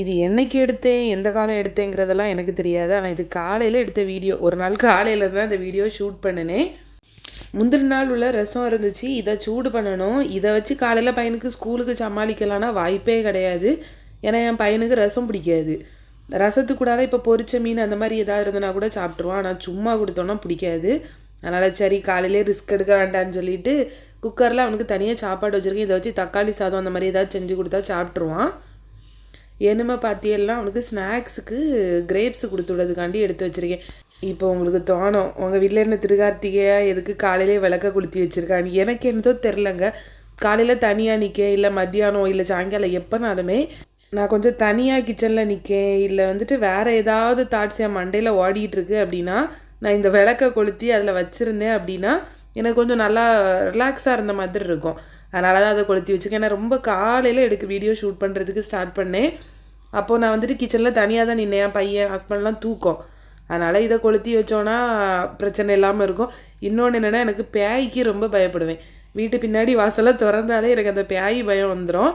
இது என்னைக்கு எடுத்தேன் எந்த காலம் எடுத்தேங்கிறதெல்லாம் எனக்கு தெரியாது. ஆனால் இது காலையில் எடுத்த வீடியோ. ஒரு நாள் காலையில் தான் இந்த வீடியோ ஷூட் பண்ணினேன். முந்தின நாள் உள்ள ரசம் இருந்துச்சு. இதை சூடு பண்ணணும். இதை வச்சு காலையில் பையனுக்கு ஸ்கூலுக்கு சமாளிக்கலான்னா வாய்ப்பே கிடையாது. ஏன்னா என் பையனுக்கு ரசம் பிடிக்காது. ரசத்துக்கு கூடாத இப்போ பொரிச்ச மீன் அந்த மாதிரி எதாவது இருந்தனா கூட சாப்பிட்ருவான் ஆனால் சும்மா கொடுத்தோன்னா பிடிக்காது. அதனால் சரி காலையிலே ரிஸ்க் எடுக்க வேண்டாம்னு சொல்லிட்டு குக்கரில் அவனுக்கு தனியாக சாப்பாடு வச்சுருக்கேன். இதை வச்சு தக்காளி சாதம் அந்த மாதிரி ஏதாவது செஞ்சு கொடுத்தா சாப்பிட்ருவான் என்னமோ பார்த்தியெல்லாம் அவனுக்கு ஸ்நாக்ஸுக்கு கிரேப்ஸ் கொடுத்து விடுறதுக்காண்டி எடுத்து வச்சுருக்கேன். இப்போ உங்களுக்கு தோணும் உங்கள் வீட்டில் என்ன திருகார்த்திகையா எதுக்கு காலையிலே விளக்க கொளுத்தி வச்சுருக்கான்னு? எனக்கு என்னதோ தெரிலங்க காலையில் தனியாக நிற்க இல்லை மத்தியானம் இல்லை சாயங்காலம் எப்போனாலுமே நான் கொஞ்சம் தனியாக கிச்சனில் நிற்கேன் இல்லை வந்துட்டு வேறு ஏதாவது தாட்ஸ் என் மண்டையில் ஓடிட்டு இருக்கு அப்படின்னா நான் இந்த விளக்க கொளுத்தி அதில் வச்சுருந்தேன் அப்படின்னா எனக்கு கொஞ்சம் நல்லா ரிலாக்ஸாக இருந்த மாதிரி இருக்கும். அதனால தான் அதை கொளுத்தி வச்சுருக்கேன். ஏன்னா ரொம்ப காலையில் எடுக்க வீடியோ ஷூட் பண்ணுறதுக்கு ஸ்டார்ட் பண்ணேன். அப்போது நான் வந்துட்டு கிச்சனில் தனியாக தான் நின்னேன். என் பையன் ஹஸ்பண்ட்லாம் தூக்கம். அதனால் இதை கொளுத்தி வச்சோன்னா பிரச்சனை இல்லாமல் இருக்கும். இன்னொன்று என்னென்னா எனக்கு பேய்க்கு ரொம்ப பயப்படுவேன். வீட்டு பின்னாடி வாசலாக திறந்தாலே எனக்கு அந்த பேய் பயம் வந்துடும்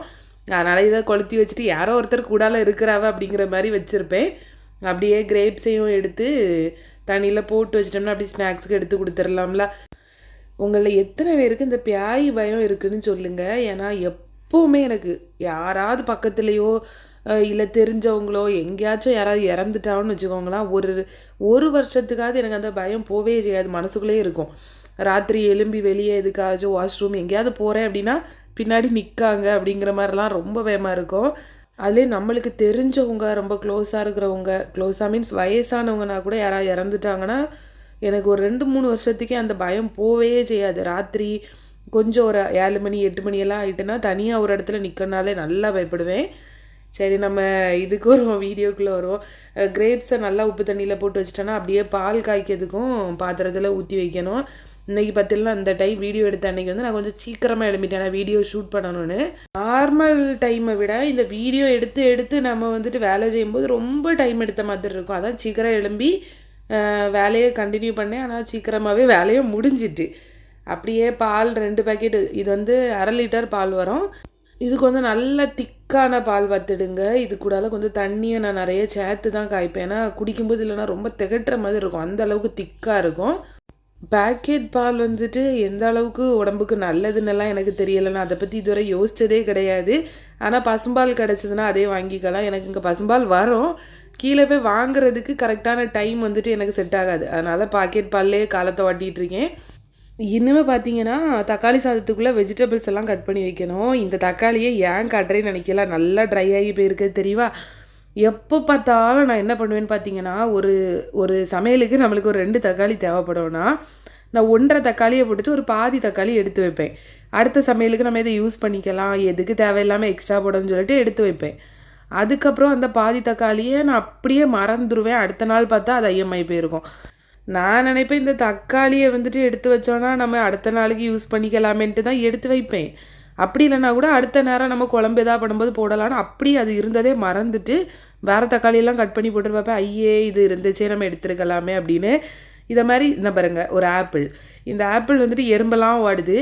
அதனால் இதை கொளுத்தி வச்சுட்டு யாரோ ஒருத்தர் கூடால இருக்கிறாவ அப்படிங்கிற மாதிரி வச்சுருப்பேன். அப்படியே கிரேப்ஸையும் எடுத்து தண்ணியில் போட்டு வச்சிட்டோம்னா அப்படி ஸ்நாக்ஸுக்கு எடுத்து கொடுத்துடலாம்ல. உங்களில் எத்தனை பேருக்கு இந்த பியாய் பயம் இருக்குதுன்னு சொல்லுங்கள் ஏன்னா எப்போவுமே எனக்கு யாராவது பக்கத்துலேயோ இல்லை தெரிஞ்சவங்களோ எங்கேயாச்சும் யாராவது இறந்துட்டாங்கன்னு வச்சுக்கோங்களேன் ஒரு ஒரு வருஷத்துக்காவது எனக்கு அந்த பயம் போவே செய்யாது மனசுக்குள்ளேயே இருக்கும். ராத்திரி எலும்பி வெளியே எதுக்காச்சும் வாஷ்ரூம் எங்கேயாவது போகிறேன் அப்படின்னா பின்னாடி நிற்காங்க அப்படிங்கிற மாதிரிலாம் ரொம்ப பயமாக இருக்கும். அதுலேயே நம்மளுக்கு தெரிஞ்சவங்க ரொம்ப க்ளோஸாக இருக்கிறவங்க க்ளோஸாக மீன்ஸ் வயசானவங்கன்னா கூட யாராவது இறந்துட்டாங்கன்னா எனக்கு ஒரு ரெண்டு மூணு வருஷத்துக்கே அந்த பயம் போவே செய்யாது. ராத்திரி கொஞ்சம் ஒரு ஏழு மணி எட்டு மணியெல்லாம் ஆகிட்டுனா தனியாக ஒரு இடத்துல நிற்கனாலே நல்லா பயப்படுவேன். சரி நம்ம இதுக்கு வருவோம் வீடியோக்குள்ளே வரும் கிரேப்ஸை நல்லா உப்பு தண்ணியில் போட்டு வச்சிட்டோன்னா அப்படியே பால் காய்க்கிறதுக்கும் பாத்திரத்தில் ஊற்றி வைக்கணும். இன்றைக்கி பார்த்தீங்கன்னா அந்த டைம் வீடியோ எடுத்த அன்றைக்கி வந்து நான் கொஞ்சம் சீக்கிரமாக எழுப்பிட்டேன் வீடியோ ஷூட் பண்ணணும்னு. நார்மல் டைமை விட இந்த வீடியோ எடுத்து எடுத்து நம்ம வந்துட்டு வேலை செய்யும்போது ரொம்ப டைம் எடுத்த மாதிரி இருக்கும். அதான் சீக்கிரம் எழும்பி வேலையை கண்டினியூ பண்ணேன். ஆனால் சீக்கிரமாகவே வேலையும் முடிஞ்சிட்டு. அப்படியே பால் ரெண்டு பேக்கெட்டு இது வந்து அரை லிட்டர் பால் வரும். இதுக்கு வந்து நல்ல திக்கான பால் வத்துடுங்க. இது கூடால கொஞ்சம் தண்ணியை நான் நிறைய சேர்த்து தான் காய்ப்பேன். ஏன்னா குடிக்கும்போது இல்லைன்னா ரொம்ப திகட்டுற மாதிரி இருக்கும். அந்த அளவுக்கு திக்காக இருக்கும். பேக்கெட் பால் வந்துட்டு எந்த அளவுக்கு உடம்புக்கு நல்லதுன்னெல்லாம் எனக்கு தெரியலை நான் அதை பற்றி இதுவரை யோசித்ததே கிடையாது. ஆனால் பசும்பால் கிடச்சிதுன்னா அதே வாங்கிக்கலாம். எனக்கு இங்கே பசும்பால் வரும். கீழே போய் வாங்குறதுக்கு கரெக்டான டைம் வந்துட்டு எனக்கு செட் ஆகாது. அதனால் பாக்கெட் பால்லே காலத்தை ஓட்டிகிட்ருக்கேன் இன்னுமே பார்த்தீங்கன்னா தக்காளி சாதத்துக்குள்ளே வெஜிடபிள்ஸ் எல்லாம் கட் பண்ணி வைக்கணும். இந்த தக்காளியை ஏன் கட்டுறேன்னு நினைக்கல. நல்லா ட்ரை ஆகி போயிருக்கு தெரியவா? எப்போ பார்த்தாலும் நான் என்ன பண்ணுவேன்னு பார்த்தீங்கன்னா ஒரு ஒரு சமையலுக்கு நம்மளுக்கு ஒரு ரெண்டு தக்காளி தேவைப்படும்னா நான் ஒன்றரை தக்காளியை போட்டுட்டு ஒரு பாதி தக்காளி எடுத்து வைப்பேன். அடுத்த சமையலுக்கு நம்ம இதை யூஸ் பண்ணிக்கலாம். எதுக்கு தேவையில்லாமல் எக்ஸ்ட்ரா போடணும்னு சொல்லிட்டு எடுத்து வைப்பேன். அதுக்கப்புறம் அந்த பாதி தக்காளியை நான் அப்படியே மறந்துடுவேன் அடுத்த நாள் பார்த்தா அது ஐஎம்ஐ போயிருக்கும். நான் நினைப்பேன் இந்த தக்காளியை வந்துட்டு எடுத்து வச்சோன்னா நம்ம அடுத்த நாளைக்கு யூஸ் பண்ணிக்கலாமேன்ட்டு தான் எடுத்து வைப்பேன். அப்படி இல்லைனா கூட அடுத்த நேரம் நம்ம குழம்பு எதாவது பண்ணும்போது போடலான்னு அப்படி அது இருந்ததே மறந்துட்டு வேறு தக்காளியெல்லாம் கட் பண்ணி போட்டு பார்ப்பேன் ஐயே இது இருந்துச்சே நம்ம எடுத்துருக்கலாமே அப்படின்னு. இதை மாதிரி இந்த பாருங்கள் ஒரு ஆப்பிள் இந்த ஆப்பிள் வந்துட்டு எறும்பெல்லாம் ஓடுது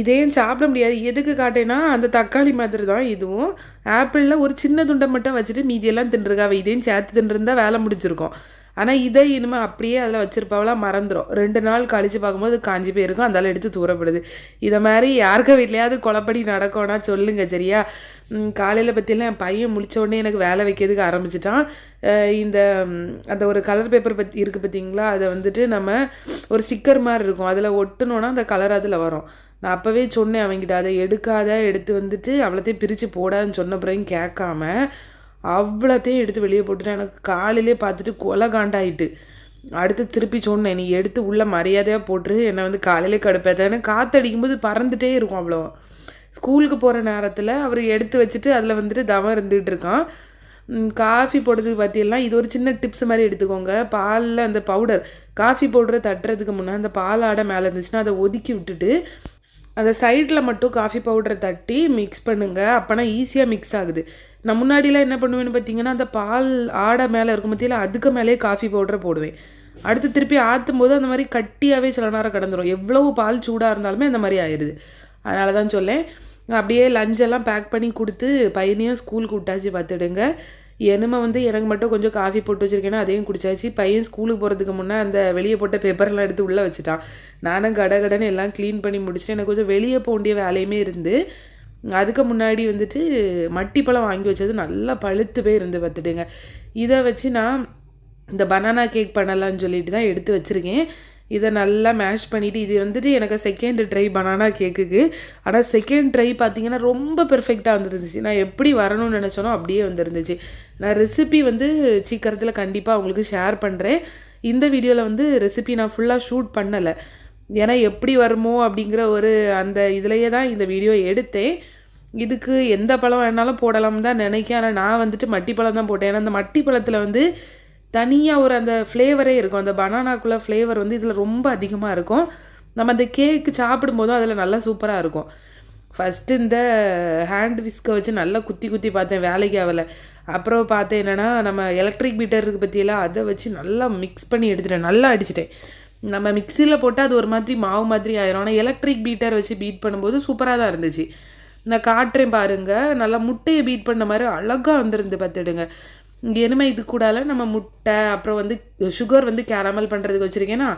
இதையும் சாப்பிட முடியாது. எதுக்கு காட்டேன்னா அந்த தக்காளி மாதிரி தான் இதுவும். ஆப்பிளில் ஒரு சின்ன துண்டை மட்டும் வச்சுட்டு மீதியெல்லாம் தின்றுருக்காவ இதையும் சேர்த்து தின்றுருந்தா வேலை முடிஞ்சிருக்கோம். ஆனால் இதை இனிமேல் அப்படியே அதில் வச்சுருப்பாவெல்லாம் மறந்துடும் ரெண்டு நாள் கழித்து பார்க்கும்போது காஞ்சி போயிருக்கும் அந்தால எடுத்து தூரப்படுது. இதை மாதிரி யாருக்க வீட்லையாவது குழப்படி நடக்கும்னா சொல்லுங்கள் சரியா? காலையில் பற்றிலாம் என் பையன் முடித்த உடனே எனக்கு வேலை வைக்கிறதுக்கு ஆரம்பிச்சிட்டான். இந்த அந்த ஒரு கலர் பேப்பர் பற்றி இருக்குது பார்த்தீங்களா அதை வந்துட்டு நம்ம ஒரு ஸ்டிக்கர் மாதிரி இருக்கும். அதில் ஒட்டணுன்னா அந்த கலர் அதில் வரும். நான் அப்போவே சொன்னேன் அவங்ககிட்ட அதை எடுக்காத எடுத்து வந்துட்டு அவ்வளோத்தையும் பிரித்து போடான்னு சொன்ன பிறகு கேட்காம அவ்வளோத்தையும் எடுத்து வெளியே போட்டுட்டு எனக்கு காலையிலே பார்த்துட்டு கொலை காண்டாயிட்டு. அடுத்து திருப்பி சொன்னேன் நீ எடுத்து உள்ள மரியாதையாக போட்டு என்னை வந்து காலையிலே கடுப்பேன் ஏன்னா காற்றடிக்கும்போது பறந்துகிட்டே இருக்கும் அவ்வளோ ஸ்கூலுக்கு போகிற நேரத்தில் அவர் எடுத்து வச்சுட்டு அதில் வந்துட்டு தவம் இருந்துகிட்டு இருக்கான். காஃபி போடுறதுக்கு பார்த்தீங்கன்னா இது ஒரு சின்ன டிப்ஸ் மாதிரி எடுத்துக்கோங்க. பாலில் அந்த பவுடர் காஃபி பவுடரை தட்டுறதுக்கு முன்னே அந்த பால் ஆடை மேலே இருந்துச்சுன்னா அதை ஒதுக்கி விட்டுட்டு அந்த சைடில் மட்டும் காஃபி பவுடரை தட்டி மிக்ஸ் பண்ணுங்கள் அப்போனா ஈஸியாக மிக்ஸ் ஆகுது. நான் முன்னாடிலாம் என்ன பண்ணுவேன்னு பார்த்தீங்கன்னா அந்த பால் ஆடை மேலே இருக்கும் பற்றியில் அதுக்கு மேலேயே காஃபி பவுடரை போடுவேன். அடுத்து திருப்பி ஆற்றும் போது அந்த மாதிரி கட்டியாகவே சில நேரம் கிடந்துரும். எவ்வளவு பால் சூடாக இருந்தாலுமே அந்த மாதிரி ஆயிடுது. அதனால தான் சொல்லேன். அப்படியே லஞ்செல்லாம் பேக் பண்ணி கொடுத்து பையனையும் ஸ்கூலுக்கு விட்டாச்சு பார்த்துடுங்க. எனுமை வந்து எனக்கு மட்டும் கொஞ்சம் காஃபி போட்டு வச்சுருக்கேன்னா அதையும் குடிச்சாச்சு. பையன் ஸ்கூலுக்கு போகிறதுக்கு முன்னே அந்த வெளியே போட்ட பேப்பர்லாம் எடுத்து உள்ளே வச்சுட்டான். நானும் கடகடன்னு எல்லாம் க்ளீன் பண்ணி முடிச்சுட்டு எனக்கு கொஞ்சம் வெளியே போக வேண்டிய வேலையுமே இருந்து அதுக்கு முன்னாடி வந்துட்டு மட்டிப்பழம் வாங்கி வச்சது நல்லா பழுத்து போய் இருந்து பார்த்துட்டுங்க இதை வச்சு நான் இந்த பனானா கேக் பண்ணலான்னு சொல்லிட்டு தான் எடுத்து வச்சுருக்கேன். இதை நல்லா மேஷ் பண்ணிவிட்டு இது வந்துட்டு எனக்கு செகண்ட் ட்ரை பனானா கேக்குக்கு ஆனால் செகண்ட் ட்ரை பார்த்திங்கன்னா ரொம்ப பெர்ஃபெக்டாக வந்துருந்துச்சு. நான் எப்படி வரணும்னு நினச்சோனோ அப்படியே வந்துருந்துச்சு. நான் ரெசிபி வந்து சீக்கிரத்தில் கண்டிப்பாக உங்களுக்கு ஷேர் பண்ணுறேன் இந்த வீடியோவில் வந்து ரெசிபி நான் ஃபுல்லாக ஷூட் பண்ணலை. ஏன்னா எப்படி வருமோ அப்படிங்கிற ஒரு அந்த இதுலேயே தான் இந்த வீடியோ எடுத்தேன். இதுக்கு எந்த பழம் வேணாலும் போடலாம் தான் நினைக்கேன். ஆனால் நான் வந்துட்டு மட்டி பழம் தான் போட்டேன். ஏன்னா அந்த மட்டி பழத்தில் வந்து தனியாக ஒரு அந்த ஃப்ளேவரே இருக்கும். அந்த பனானாக்குள்ளே ஃப்ளேவர் வந்து இதில் ரொம்ப அதிகமாக இருக்கும். நம்ம அந்த கேக்கு சாப்பிடும்போதும் அதில் நல்லா சூப்பராக இருக்கும். ஃபஸ்ட்டு இந்த ஹேண்ட் விஸ்கை வச்சு நல்லா குத்தி குத்தி பார்த்தேன். வேலைக்கு ஆகலை. அப்புறம் பார்த்தேன் என்னென்னா நம்ம எலக்ட்ரிக் பீட்டர் இருக்குது பற்றியெல்லாம் அதை வச்சு நல்லா மிக்ஸ் பண்ணி எடுத்துட்டேன். நல்லா அடிச்சிட்டேன். நம்ம மிக்சியில் போட்டால் அது ஒரு மாதிரி மாவு மாதிரி ஆயிரும். ஆனால் எலக்ட்ரிக் பீட்டர் வச்சு பீட் பண்ணும்போது சூப்பராக தான் இருந்துச்சு. நான் காட்டுறேன் பாருங்கள் நல்லா முட்டையை பீட் பண்ண மாதிரி அழகாக வந்துருந்து பார்த்துடுங்க. இங்கே இனிமே இது கூடால நம்ம முட்டை அப்புறம் வந்து சுகர் வந்து கேரமல் பண்ணுறதுக்கு வச்சுருக்கேன்னா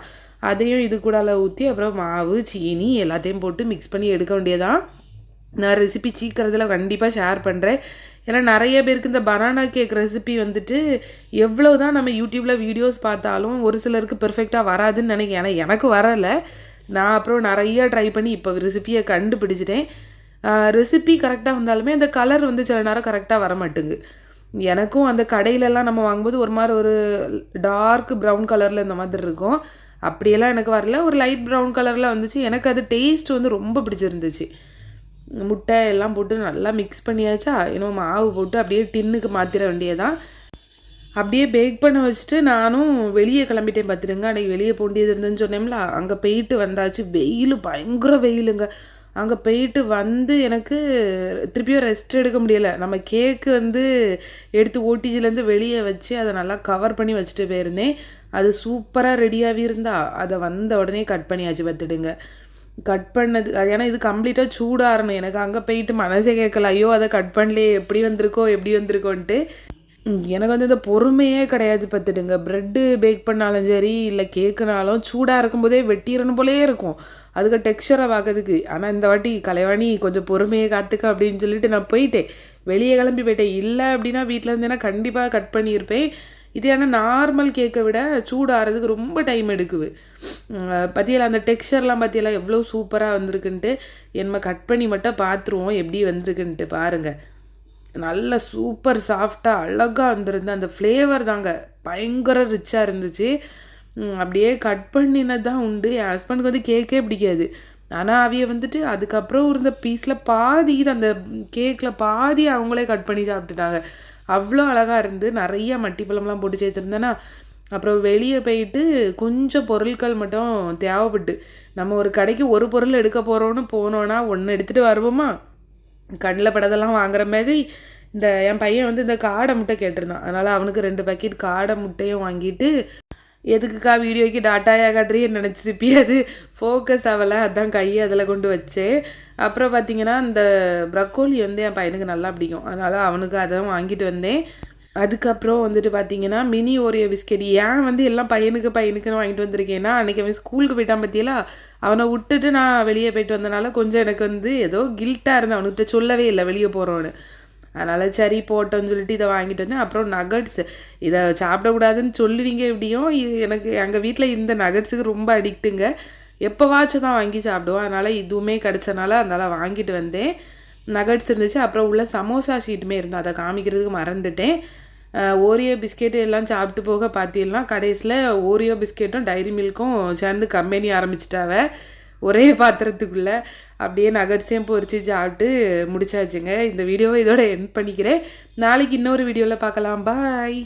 அதையும் இது கூடால ஊற்றி அப்புறம் மாவு சீனி எல்லாத்தையும் போட்டு மிக்ஸ் பண்ணி எடுக்க வேண்டியதான் நான் ரெசிபி சீக்கிரத்தில் கண்டிப்பாக ஷேர் பண்ணுறேன் ஏன்னா நிறைய பேருக்கு இந்த பனானா கேக் ரெசிபி வந்துட்டு எவ்வளோ தான் நம்ம யூடியூப்பில் வீடியோஸ் பார்த்தாலும் ஒரு சிலருக்கு பெர்ஃபெக்டாக வராதுன்னு நினைக்கிறேன். ஏன்னா எனக்கு வரலை. நான் அப்புறம் நிறைய ட்ரை பண்ணி இப்போ ரெசிப்பியை கண்டுபிடிச்சிட்டேன். ரெசிபி கரெக்டாக வந்தாலுமே அந்த கலர் வந்து சில நேரம் கரெக்டாக வர மாட்டேங்குது எனக்கும் அந்த கடையிலலாம் நம்ம வாங்கும்போது ஒரு மாதிரி ஒரு டார்க் ப்ரௌன் கலரில் இந்த மாதிரி இருக்கும். அப்படியெல்லாம் எனக்கு வரல. ஒரு லைட் ப்ரௌன் கலரில் வந்துச்சு. எனக்கு அது டேஸ்ட் வந்து ரொம்ப பிடிச்சிருந்துச்சு. முட்டை எல்லாம் போட்டு நல்லா மிக்ஸ் பண்ணியாச்சா. இன்னும் மாவு போட்டு அப்படியே டின்னுக்கு மாற்றிட வேண்டியதான் அப்படியே பேக் பண்ண வச்சுட்டு நானும் வெளியே கிளம்பிட்டேன் பார்த்துடுங்க அன்றைக்கி வெளியே போண்டியது இருந்துன்னு சொன்னேம்ல அங்கே போயிட்டு வந்தாச்சு. வெயில் பயங்கர வெயிலுங்க. அங்கே போயிட்டு வந்து எனக்கு திருப்பியும் ரெஸ்ட் எடுக்க முடியலை. நம்ம கேக்கு வந்து எடுத்து ஓடிஜிலேருந்து வெளியே வச்சு அதை நல்லா கவர் பண்ணி வச்சுட்டு போயிருந்தேன். அது சூப்பராக ரெடியாகவே இருந்தா. அதை வந்த உடனே கட் பண்ணியாச்சு பார்த்துடுங்க கட் பண்ணது. ஏன்னா இது கம்ப்ளீட்டாக சூடாகணும் எனக்கு அங்கே போயிட்டு மனசே கேட்கல. ஐயோ அதை கட் பண்ணலையே. எப்படி வந்திருக்கோ எப்படி வந்திருக்கோன்ட்டு. எனக்கு வந்து இந்த பொறுமையே கிடையாது பார்த்துடுங்க ப்ரெட்டு பேக் பண்ணாலும் சரி இல்லை கேக்குனாலும் சூடாக இருக்கும்போதே வெட்டிடணும் போலே இருக்கும். அதுக்கு டெக்ஸ்சரை பார்க்கறதுக்கு. ஆனால் இந்த வாட்டி கலைவாணி கொஞ்சம் பொறுமையை காத்துக்க அப்படின்னு சொல்லிட்டு நான் போயிட்டேன். வெளியே கிளம்பி போயிட்டேன். இல்லை அப்படின்னா வீட்டில் இருந்தேன்னா கண்டிப்பாக கட் பண்ணியிருப்பேன். இது ஆனால் நார்மல் கேக்கை விட சூடாகிறதுக்கு ரொம்ப டைம் எடுக்குது. பற்றியெல்லாம் அந்த டெக்ஸ்சர்லாம் பற்றியெல்லாம் எவ்வளோ சூப்பராக வந்திருக்குன்ட்டு என்ன கட் பண்ணி மட்டும் பார்த்துருவோம் எப்படி வந்திருக்குன்ட்டு பாருங்கள் நல்ல சூப்பர் சாஃப்டாக அழகாக வந்திருந்த அந்த ஃப்ளேவர் தாங்க. பயங்கர ரிச்சாக இருந்துச்சு. அப்படியே கட் பண்ணினது தான் உண்டு. என் ஹஸ்பண்டுக்கு வந்து கேக்கே பிடிக்காது. ஆனால் அவைய வந்துட்டு அதுக்கப்புறம் இருந்த பீஸில் பாதி இது அந்த கேக்கில் பாதி அவங்களே கட் பண்ணி சாப்பிட்டுட்டாங்க. அவ்வளோ அழகாக இருந்து நிறைய மட்டிப்பழம்லாம் போட்டு சேர்த்துருந்தேன்னா அப்புறம் வெளியே போயிட்டு கொஞ்சம் பொருட்கள் மட்டும் தேவைப்பட்டு நம்ம ஒரு கடைக்கு ஒரு பொருள் எடுக்க போகிறோன்னு போனோன்னா ஒன்று எடுத்துகிட்டு வருவோமா? கண்ணில் படதெல்லாம் வாங்குற மாதிரி இந்த என் பையன் வந்து இந்த காடை முட்டை கேட்டிருந்தான். அதனால் அவனுக்கு ரெண்டு பேக்கெட் காடை முட்டையும் வாங்கிட்டு எதுக்குக்கா வீடியோக்கு டாட்டாயாக காட்டுறீன்னு நினச்சிருப்பி அது ஃபோக்கஸ் ஆகலை அதான் கையை அதில் கொண்டு வச்சேன் அப்புறம் பார்த்தீங்கன்னா இந்த ப்ரக்கோலி வந்து என் பையனுக்கு நல்லா பிடிக்கும். அதனால் அவனுக்கு அதை வாங்கிட்டு வந்தேன். அதுக்கப்புறம் வந்துட்டு பார்த்தீங்கன்னா மினி ஓரியோ பிஸ்கெட் ஏன் வந்து எல்லாம் பையனுக்கு பையனுக்குன்னு வாங்கிட்டு வந்திருக்கேன்னா அன்றைக்கி அவன் ஸ்கூலுக்கு போயிட்டான் பற்றியலா அவனை விட்டுட்டு நான் வெளியே போயிட்டு வந்தனால கொஞ்சம் எனக்கு வந்து ஏதோ கில்ட்டாக இருந்தேன். அவனுக்கிட்ட சொல்லவே இல்லை வெளியே போகிறோன்னு அதனால் சரி போட்டோன்னு சொல்லிட்டு இதை வாங்கிட்டு வந்தேன். அப்புறம் நகட்ஸ் இதை சாப்பிடக்கூடாதுன்னு சொல்லுவீங்க எப்படியும் எனக்கு எங்கள் வீட்டில் இந்த நகட்ஸுக்கு ரொம்ப அடிக்ட்டுங்க எப்போவாச்சும் தான் வாங்கி சாப்பிடுவோம். அதனால் இதுவுமே கிடச்சனால அதனால் வாங்கிட்டு வந்தேன். நகட்ஸ் இருந்துச்சு. அப்புறம் உள்ள சமோசா ஷீட்டுமே இருந்தது. அதை காமிக்கிறதுக்கு மறந்துட்டேன். ஓரியோ பிஸ்கெட்டு எல்லாம் சாப்பிட்டு போக பார்த்தீங்கன்னா கடைசியில் ஓரியோ பிஸ்கெட்டும் டைரி மில்க்கும் சேர்ந்து கம்பெனி ஆரம்பிச்சிட்டாவ. ஒரே பாத்திரத்துக்குள்ளே. அப்படியே நகட்ஸையும் பொறிச்சு சாப்பிட்டு முடிச்சாச்சுங்க. இந்த வீடியோவை இதோட என் பண்ணிக்கிறேன். நாளைக்கு இன்னொரு வீடியோவில் பார்க்கலாம். பாய்